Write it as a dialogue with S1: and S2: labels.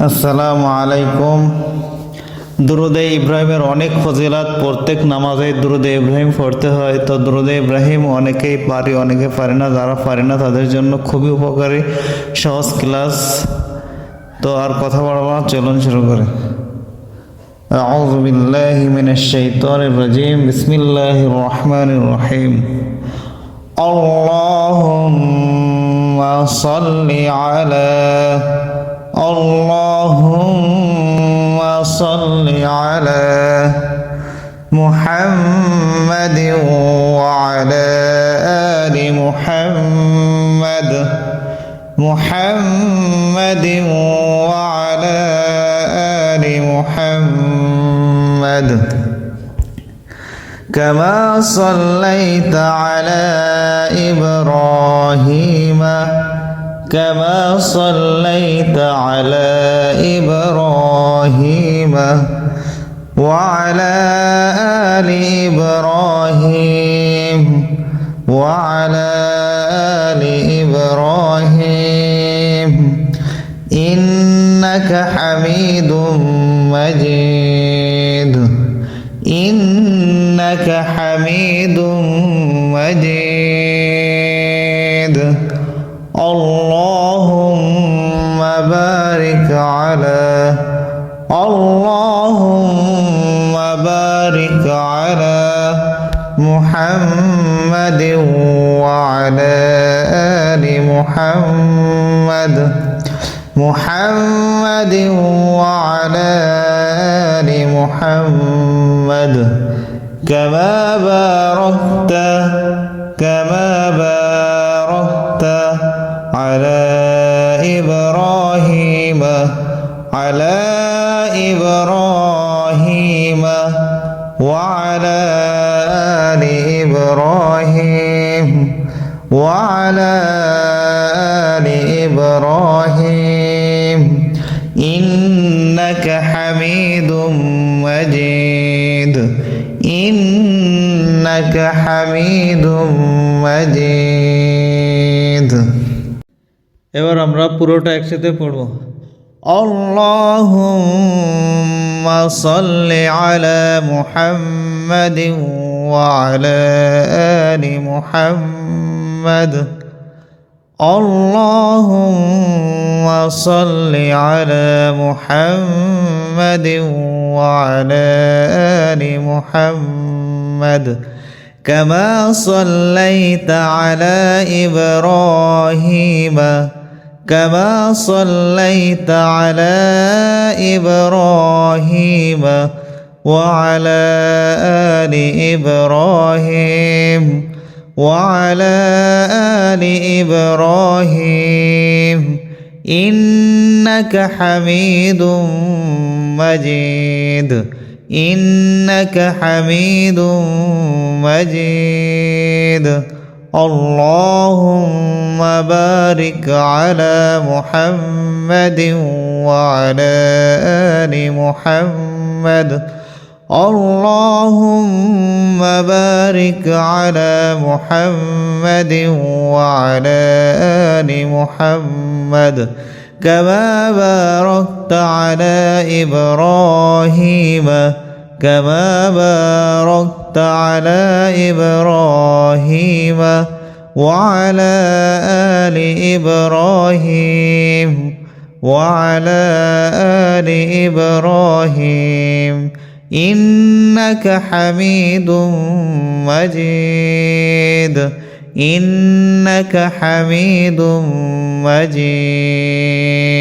S1: আসসালামু আলাইকুম দুরুদে ইব্রাহিমের অনেক ফজিলাত প্রত্যেক নামাজে দুরুদে ইব্রাহিম পড়তে হয় তো দুরুদে ইব্রাহিম অনেকেই পারি অনেকে পারে না যারা পারে না তাদের জন্য খুবই উপকারী সহজ ক্লাস তো আর কথা বাড়াবো না চলুন শুরু করে أعوذ بالله من الشيطان الرجيم بسم الله الرحمن الرحيم اللهم صل على اللهم صل على محمد وعلى آل محمد. محمد وعلى آل محمد. كما صليت على إبراهيم كما صليت على إبراهيم وعلى آل إبراهيم وعلى آل إبراهيم. إنك حميد مجيد. إنك حميد مجيد. على اللهم بارك على محمد وعلى آل محمد. محمد وعلى آل محمد. كما باركت على إبراهيم وعلى آل إبراهيم وعلى آل إبراهيم إنك حميد مجيد إنك حميد مجيد এবার আমরা পুরোটা একসাথে পড়ব اللهم صل على محمد وعلى آل محمد. اللهم صل على محمد وعلى آل محمد. كما صليت على إبراهيم كما صليت على إبراهيم وعلى آل إبراهيم وعلى آل إبراهيم إنك حميد مجيد إنك حميد مجيد اللهم بارك على محمد وعلى آل محمد. اللهم بارك على محمد وعلى آل محمد. كما باركت على إبراهيم. كما باركت على إبراهيم وعلى آل إبراهيم وعلى آل إبراهيم إنك حميد مجيد إنك حميد مجيد